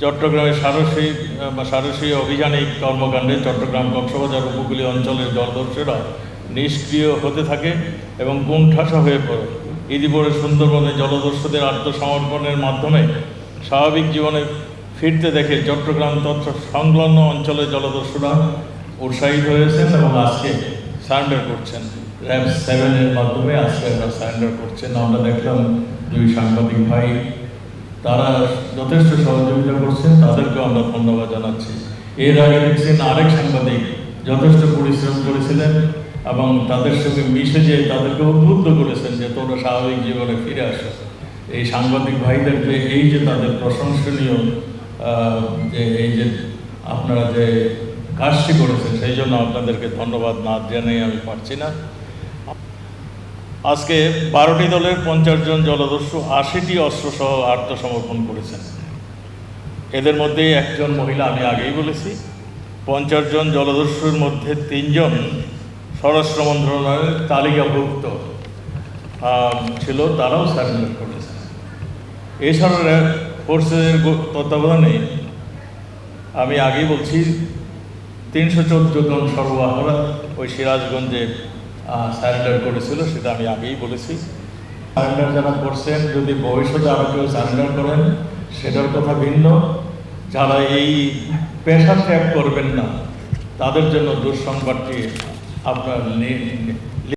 চট্টগ্রামের সারসী বা সারসী অভিযানিক কর্মকাণ্ডে চট্টগ্রাম কক্সবাজার উপকূলীয় অঞ্চলের জলদস্যুরা নিষ্ক্রিয় হতে থাকে এবং কোণঠাসা হয়ে পড়ে। ইতিপরে সুন্দরবনে জলদস্যুদের আত্মসমর্পণের মাধ্যমে স্বাভাবিক জীবনে ফিরতে দেখে চট্টগ্রাম তথ্য সংলগ্ন অঞ্চলের জলদস্যুরা উৎসাহিত হয়েছেন এবং আজকে সারেন্ডার করছেন। র্যাব সেভেনের মাধ্যমে আজকে আমরা সারেন্ডার করছেন আমরা দেখলাম দুই সাংবাদিক ভাই তারা যথেষ্ট সহযোগিতা করছেন, তাদেরকেও আমরা ধন্যবাদ জানাচ্ছি। এর আগে দেখছেন আরেক সাংবাদিক যথেষ্ট পরিশ্রম করেছিলেন এবং তাদের সঙ্গে মিশে যে তাদেরকে উদ্বুদ্ধ করেছেন যে তোমরা স্বাভাবিক জীবনে ফিরে আসো। এই সাংবাদিক ভাইদেরকে এই যে তাদের প্রশংসনীয় যে, এই যে আপনারা যে কাজটি করেছেন, সেই জন্য আপনাদেরকে ধন্যবাদ না জানাই আমি পারছি না। আজকে বারোটি দলের পঞ্চাশ জন জলদস্যু আশিটি অস্ত্রসহ আত্মসমর্পণ করেছেন। এদের মধ্যে একজন মহিলা আমি আগেই বলেছি। পঞ্চাশ জন জলদস্যুর মধ্যে তিনজন স্বরাষ্ট্র মন্ত্রণালয়ের তালিকাভুক্ত ছিল, তারাও সারেন্ডার করেছেন। এছাড়া র্যাব ফোর্সের তত্ত্বাবধানে আমি আগেই বলছি, তিনশো চোদ্দ জন সর্বহারা ওই সিরাজগঞ্জে সারেন্ডার করেছিল সেটা আমি আগেই বলেছি। সারেন্ডার যারা করছেন, যদি ভবিষ্যতে আরও কেউ সারেন্ডার করেন, সেটার কথা ভিন্ন। যারা এই পেশা ত্যাগ করবেন না, তাদের জন্য দুঃসংবাদটি আপনার